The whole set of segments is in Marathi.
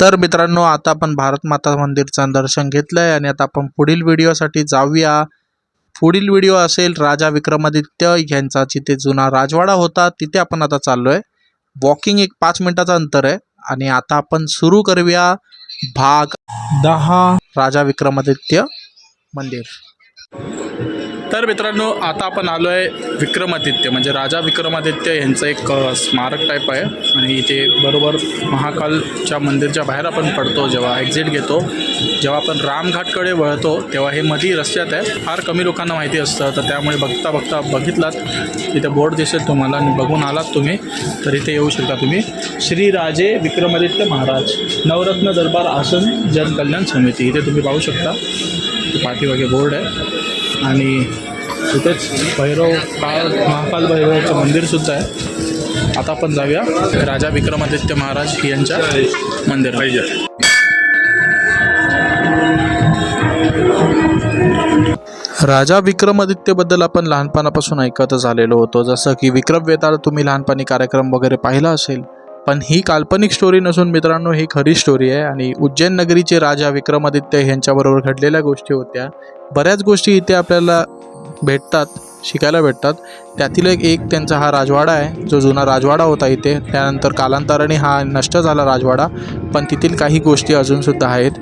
तर मित्रांनो आता आपण भारत माता मंदिरचं दर्शन घेतलं आहे आणि आता आपण पुढील व्हिडिओसाठी जाऊया. पुढील व्हिडिओ असेल राजा विक्रमादित्य यांचा. जिथे जुना राजवाडा होता तिथे आपण आता चाललो आहे वॉकिंग एक पाच मिनिटाचं अंतर आहे आणि आता आपण सुरू करूया भाग दहा राजा विक्रमादित्य मंदिर. तर मित्रांनो आता आपण आलो आहे विक्रमादित्य म्हणजे राजा विक्रमादित्य यांचं एक स्मारक टाईप आहे. आणि इथे बरोबर महाकालच्या मंदिरच्या बाहेर आपण पडतो जेव्हा एक्झिट घेतो. जेव्हा आपण रामघाटकडे वळतो तेव्हा हे मधी रस्त्यात आहे. फार कमी लोकांना माहिती असतं तर त्यामुळे बघता बघता बघितलात. इथे बोर्ड दिसेल तुम्हाला आणि बघून आलात तुम्ही. तर इथे येऊ शकता तुम्ही. श्री राजे विक्रमादित्य महाराज नवरत्न दरबार आसन जनकल्याण समिती. इथे तुम्ही पाहू शकता. पाठीमागे बोर्ड आहे. आणि तिथेच भैरव काळ महाकाल भैरवाचं मंदिरसुद्धा आहे. आता आपण जाऊया राजा विक्रमादित्य महाराज यांच्या मंदिरात. राजा विक्रमादित्यबद्दल आपण लहानपणापासून ऐकतच आलेलो होतो. जसं की विक्रम वेताळ तुम्ही लहानपणी कार्यक्रम वगैरे पाहिला असेल. पण ही काल्पनिक स्टोरी नसून मित्रांनो ही खरी स्टोरी आहे. आणि उज्जैन नगरीचे राजा विक्रमादित्य यांच्याबरोबर घडलेल्या गोष्टी होत्या. बऱ्याच गोष्टी इथे आपल्याला भेटतात शिकायला भेटतात. त्यातील एक एक त्यांचा हा राजवाडा आहे. जो जुना राजवाडा होता इथे. त्यानंतर कालांतराने हा नष्ट झाला राजवाडा. पण तिथील काही गोष्टी अजूनसुद्धा आहेत.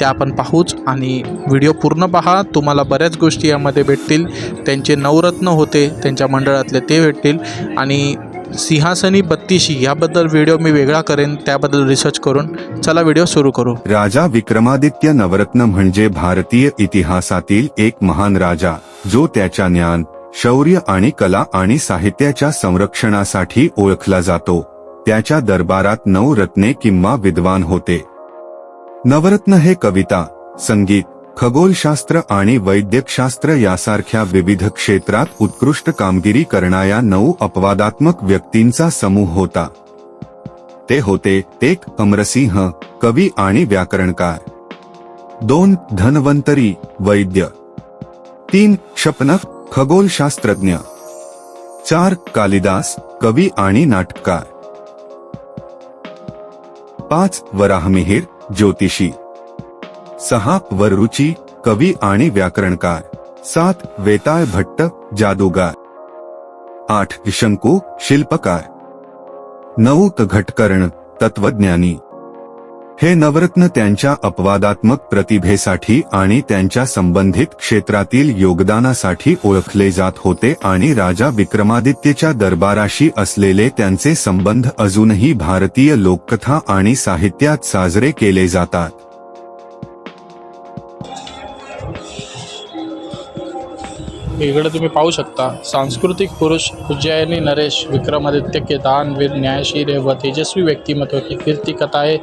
त्या आपण पाहूच आणि व्हिडिओ पूर्ण पहा. तुम्हाला बऱ्याच गोष्टी यामध्ये भेटतील. त्यांचे नवरत्न होते त्यांच्या मंडळातले ते भेटतील. आणि सिंहासनी बत्तीशी याबद्दल व्हिडिओ मी वेगळा करेन त्याबद्दल रिसर्च करून चला व्हिडिओ सुरू करू. राजा विक्रमादित्य नवरत्न म्हणजे भारतीय इतिहासातील एक महान राजा जो त्याच्या ज्ञान शौर्य आणि कला आणि साहित्याच्या संरक्षणासाठी ओळखला जातो. त्याच्या दरबारात नऊ रत्ने किंवा विद्वान होते. नवरत्न हे कविता संगीत खगोलशास्त्र आणि वैद्यकशास्त्र यासारख्या विविध क्षेत्रात उत्कृष्ट कामगिरी करणाऱ्या नऊ अपवादात्मक व्यक्तींचा समूह होता. ते होते एक अमरसिंह कवी आणि व्याकरणकार. दोन धनवंतरी वैद्य. तीन क्षपनक खगोलशास्त्रज्ञ. चार कालिदास कवी आणि नाटककार. पाच वराहमिहिर ज्योतिषी. सहा वररुची कवी आणि व्याकरणकार. सात वेताळ भट्ट जादूगार. आठ शंकू शिल्पकार. नऊ घटकर्ण तत्वज्ञानी. हे नवरत्न त्यांच्या अपवादात्मक प्रतिभेसाठी आणि त्यांच्या संबंधित क्षेत्रातील योगदानासाठी ओळखले जात होते आणि राजा विक्रमादित्यच्या दरबाराशी असलेले त्यांचे संबंध अजूनही भारतीय लोककथा आणि साहित्यात साजरे केले जातात. इकडे तुम्ही पाहू शकता. सांस्कृतिक पुरुष उज्जैनी नरेश, विक्रमादित्य के दानवीर न्यायशील व तेजस्वी व्यक्तिमत्व की कीर्ति कथाएँ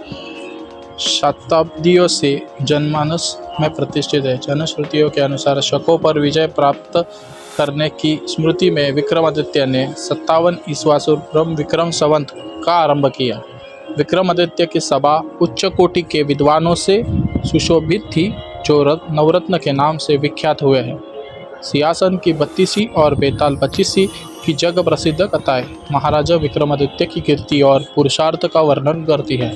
शताब्दियों से जनमानस में प्रतिष्ठित है। जनश्रुतियों के अनुसार शकों पर विजय प्राप्त करने की स्मृति में विक्रमादित्य ने सत्तावन ईस्वासुर ब्रह्म विक्रम संवत का आरंभ किया। विक्रमादित्य की सभा उच्च कोटि के विद्वानों से सुशोभित थी। जो रत, नवरत्न के नाम से विख्यात हुए हैं। सियासन की बत्तीसी और बेताल पच्चीसी की जग प्रसिद्ध कथाएँ महाराजा विक्रमादित्य की कीर्ति और पुरुषार्थ का वर्णन करती है।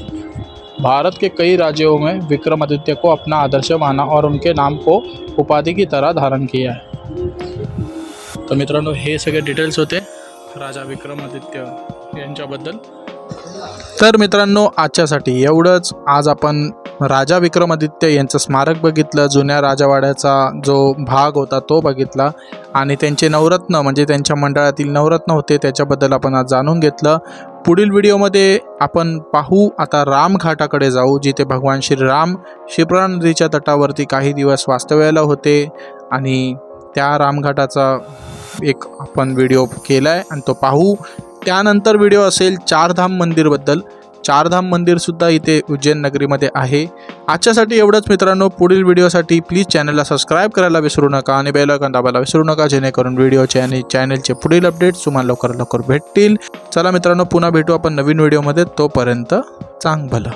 भारत के कई राज्यों में विक्रमादित्य को अपना आदर्श माना और उनके नाम को उपाधि की तरह धारण किया है। तर मित्रांनो हे डिटेल्स होते राजा विक्रमादित्य यांच्याबद्दल। तर मित्रांनो आजच्यासाठी एवढंच. आज आपण राजा विक्रमादित्य यांचं स्मारक बघितलं जुन्या राजावाड्याचा जो भाग होता तो बघितला. आणि त्यांचे नवरत्न म्हणजे त्यांच्या मंडळातील नवरत्न होते त्याच्याबद्दल आपण आज जाणून घेतलं. पुढील व्हिडिओमध्ये आपण पाहू आता रामघाटाकडे जाऊ जिथे भगवान श्रीराम शिप्रा नदीच्या तटावरती काही दिवस वास्तव्याला होते. आणि त्या रामघाटाचा एक आपण व्हिडिओ केला आहे आणि तो पाहू. त्यानंतर व्हिडिओ असेल चारधाम मंदिरबद्दल. चारधाम मंदिरसुद्धा इथे उज्जैन नगरीमध्ये आहे. आजच्यासाठी एवढंच मित्रांनो. पुढील व्हिडिओसाठी प्लीज चॅनलला सबस्क्राईब करायला विसरू नका आणि बेल दाबायला विसरू नका. जेणेकरून व्हिडिओचे आणि चॅनलचे पुढील अपडेट्स तुम्हाला लवकर लवकर भेटतील. चला मित्रांनो पुन्हा भेटू आपण नवीन व्हिडिओमध्ये तोपर्यंत चांग भलं